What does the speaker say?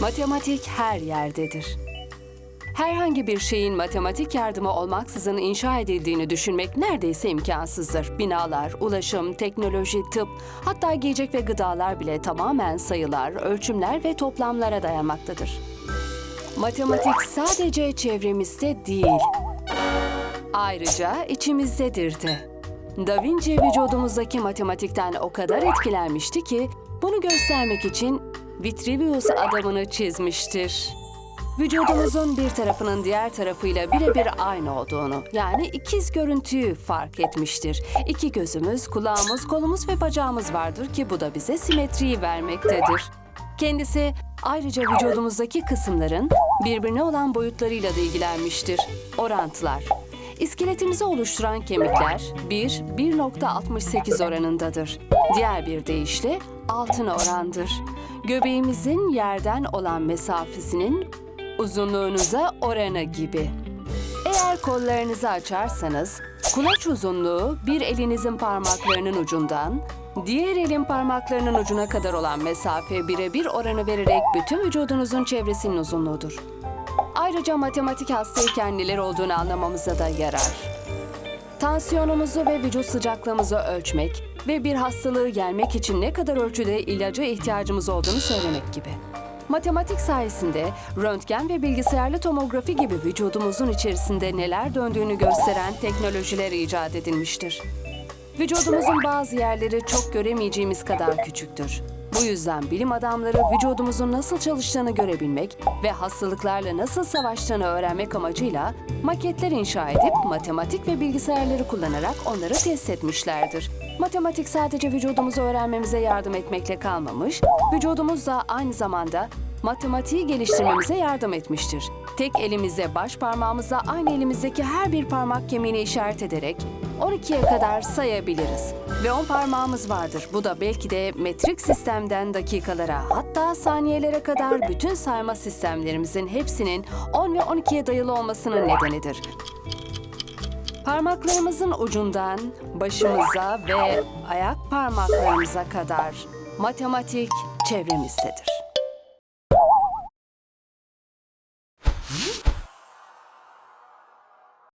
Matematik her yerdedir. Herhangi bir şeyin matematik yardımı olmaksızın inşa edildiğini düşünmek neredeyse imkansızdır. Binalar, ulaşım, teknoloji, tıp, hatta giyecek ve gıdalar bile tamamen sayılar, ölçümler ve toplamlara dayanmaktadır. Matematik sadece çevremizde değil, ayrıca içimizdedir de. Da Vinci vücudumuzdaki matematikten o kadar etkilenmişti ki bunu göstermek için Vitruvius adamını çizmiştir. Vücudumuzun bir tarafının diğer tarafıyla birebir aynı olduğunu, yani ikiz görüntüyü fark etmiştir. İki gözümüz, kulağımız, kolumuz ve bacağımız vardır ki bu da bize simetriyi vermektedir. Kendisi ayrıca vücudumuzdaki kısımların birbirine olan boyutlarıyla da ilgilenmiştir. Orantılar. İskeletimizi oluşturan kemikler 1, 1.68 oranındadır. Diğer bir deyişle altın orandır. Göbeğimizin yerden olan mesafesinin uzunluğunuza oranı gibi. Eğer kollarınızı açarsanız, kulaç uzunluğu bir elinizin parmaklarının ucundan, diğer elin parmaklarının ucuna kadar olan mesafe birebir oranı vererek bütün vücudunuzun çevresinin uzunluğudur. Ayrıca matematik hastayken neler olduğunu anlamamıza da yarar. Tansiyonumuzu ve vücut sıcaklığımızı ölçmek ve bir hastalığı yenmek için ne kadar ölçüde ilaca ihtiyacımız olduğunu söylemek gibi. Matematik sayesinde röntgen ve bilgisayarlı tomografi gibi vücudumuzun içerisinde neler döndüğünü gösteren teknolojiler icat edilmiştir. Vücudumuzun bazı yerleri çok göremeyeceğimiz kadar küçüktür. Bu yüzden bilim adamları vücudumuzun nasıl çalıştığını görebilmek ve hastalıklarla nasıl savaştığını öğrenmek amacıyla maketler inşa edip matematik ve bilgisayarları kullanarak onları test etmişlerdir. Matematik sadece vücudumuzu öğrenmemize yardım etmekle kalmamış, vücudumuz da aynı zamanda matematiği geliştirmemize yardım etmiştir. Tek elimizle baş parmağımızla aynı elimizdeki her bir parmak kemiğine işaret ederek 12'ye kadar sayabiliriz. Ve 10 parmağımız vardır. Bu da belki de metrik sistemden dakikalara hatta saniyelere kadar bütün sayma sistemlerimizin hepsinin 10 ve 12'ye dayalı olmasının nedenidir. Parmaklarımızın ucundan başımıza ve ayak parmaklarımıza kadar matematik çevremizdedir.